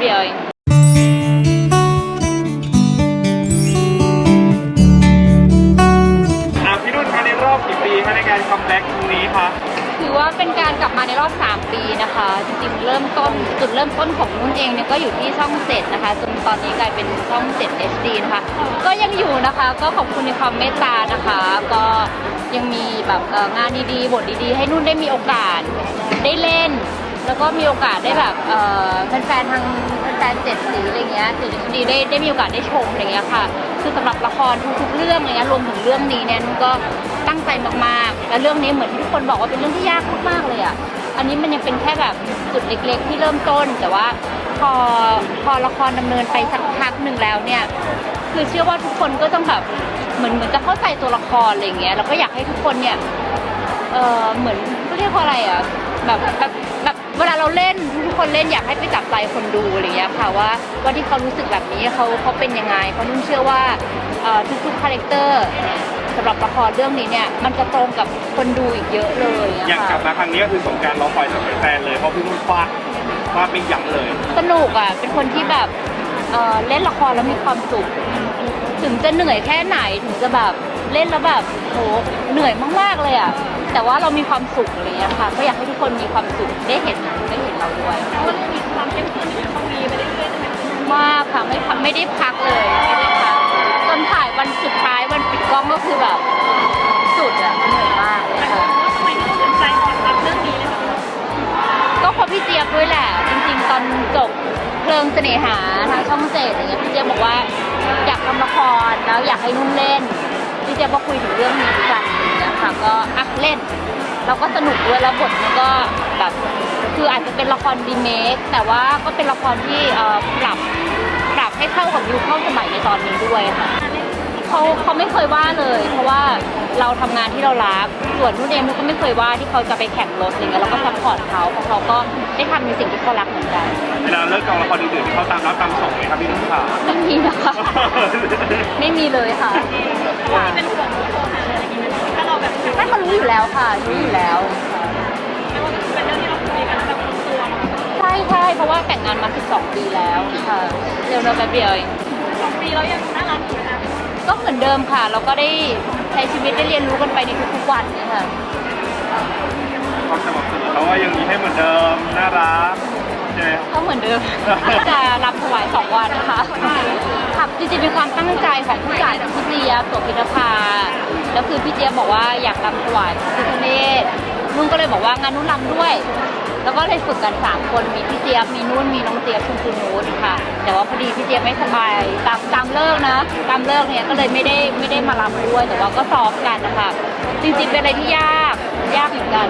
เดียวเองอะพี่นุ่นคะในรอบกี่ปีคะในการคัมแบ็กครั้งนี้คะถือว่าเป็นการกลับมาในรอบ 3 ปีนะคะ จริงๆ เริ่มต้นจุดเริ่มต้นของนุ่นเองเนี่ยก็อยู่ที่ช่องเจ็ดนะคะจนตอนนี้กลายเป็นช่อง 7 HD นะคะ ก็ยังอยู่นะคะ ก็ขอบคุณในความเมตตานะคะ ก็ยังมีแบบเอ่องานดีๆ บทดีๆ ให้นุ่นได้มีโอกาสได้เล่น แล้วก็มีโอกาสได้แบบแฟนๆทางแฟนเจ็ดสีอะไรเงี้ยจุดดีได้ได้มีโอกาสได้ชมอะไรเงี้ยค่ะ คือสำหรับละครทุกๆเรื่องอะไรเงี้ยรวมถึงเรื่องนี้เนี่ยนุ่นก็ตั้งใจมากๆ และเรื่องนี้เหมือนที่ทุกคนบอกว่าเป็นเรื่องที่ยากมากๆเลยอะอันนี้มันยังเป็นแค่แบบจุดเล็ก ๆ ที่เริ่มต้น แต่ว่าพอพอละครดำเนินไปสักพักหนึ่งแล้วเนี่ยคือเชื่อว่าทุกคนก็ต้องแบบเหมือนเหมือนจะเข้าใจตัวละครอะไรเงี้ยแล้วก็อยากให้ทุกคนเนี่ยเออเหมือนเขาเรียกว่าอะไรอะแบบ เวลาเราเล่นทุกคนเล่นอยากให้ไปจับใจคนดูอะไรเงี้ยค่ะว่าว่าที่เขารู้สึกแบบนี้เขาเขาเป็นยังไงเพราะนุ่นเชื่อว่าเอ่อทุกๆคาแรคเตอร์สำหรับละครเรื่องนี้เนี่ยมันจะตรงกับคนดูอีกเยอะเลยอะอย่างกลัค่ะบมาครั้งนี้ก็คือสงกรารรอคอยจากแฟนๆเลยเพราะพี่นุ่นฟาดฟาดไม่ยั้งเลย สนุกอะเป็นคนที่แบบเอ่อเล่นละครแล้วมีความสุข ถึงจะเหนื่อยแค่ไหนถึงจะแบบเล่นแล้วแบบโหเหนื่อยมากๆเลยอะแต่ว่าเรามีความสุขอะไรเงี้ยค่ะ ก็อยากให้ทุกคนมีความสุขได้เห็นได้เห็นเราด้วยเพราะว่าเรื่องนี้ความเข้มข้นที่เขามีไปเรื่อยๆใช่ไหมมากค่ะไม่พักไม่ได้พักเลยไม่ได้พักจนถ่ายวันสุดท้ายวันปิดกล้องก็คือแบบสุดอะเหนื่อยมากเลยแต่ค่ะว่าทำไมที่ต้องสนใจก่อนรับเรื่องนี้เลยคะก็เพราะพี่เจี๊ยบด้วยแหละ จริง ๆ ตอนจบเพลิงเสน่หาทางช่องเจ็ดอะไรเงี้ยพี่เจี๊ยบบอกว่า อยากทำละครแล้วอยากให้นุ่นเล่นพี่เจี๊ยบก็คุยถึงเรื่องนี้กันอย่างเงี้ยค่ะก็อักเล่น เราก็สนุกด้วยแล้วบทมันก็แบบคืออาจจะเป็นละครดีเมคแต่ว่าก็เป็นละครที่เอ่อปรับปรับให้เข้ากับยุคเข้าสมัยในตอนนี้ด้วยค่ะ เขาเขาไม่เคยว่าเลย เพราะว่าเราทำงานที่เรารักส่วนนุ่นเองนุ่นก็ไม่เคยว่าที่เขาจะไปแข่งรถอะไรเงี้ยเราก็ซัพพอร์ตเขาเพราะเขาก็ได้ทำในสิ่งที่เขารักเหมือนกันเวลาเลิกกองละครอื่นๆเขาตามรับตามส่งไหมครับพี่นุ่นขา ไม่มีนะคะ ไม่มีเลยค่ะที่เป็นห่วงโทรหาอะไรอย่างเงี้ยถ้าเราแบบไม่เขารู้อยู่แล้วค่ะรู้อยู่แล้วไม่ว่าเป็นเรื่องที่เราคุยกันแบบส่วนตัวใช่ใช่เพราะว่าแต่งงานมา 12 ปีแล้วค่ะเร็วเนอะแป๊บเดียวเอง สองปีแล้วยังน่ารักอยู่นะคะ ก็เหมือนเดิมค่ะ เราก็ได้ใช้ชีวิตได้เรียนรู้กันไปในทุกๆวันเนี่ยค่ะ ความสม่ำเสมอเขาว่ายังมีให้เหมือนเดิมน่ารักใช่ไหม ก็เหมือนเดิมจะรับถวายสองวันนะคะค่ะจริงๆเป็นความตั้งใจของผู้จัดพี่เจี๊ยบตัวพิธภาแล้วคือพี่เจี๊ยบบอกว่าอยากรำถวายพระพิฆเนศนุ่นก็เลยบอกว่างานนุ่นรำด้วย แล้วก็เลยฝึกกันสามคนมีพี่เจี๊ยบมีนุ่นมีน้องเจี๊ยบคุณครูนูนค่ะ แต่ว่าพอดีพี่เจี๊ยบไม่สบายตามตามเลิกนะตามเลิกเนี่ยก็เลยไม่ได้ไม่ได้มารับด้วยแต่ว่าก็ซ้อมกันนะคะจริงๆเป็นอะไรที่ยากยากเหมือนกัน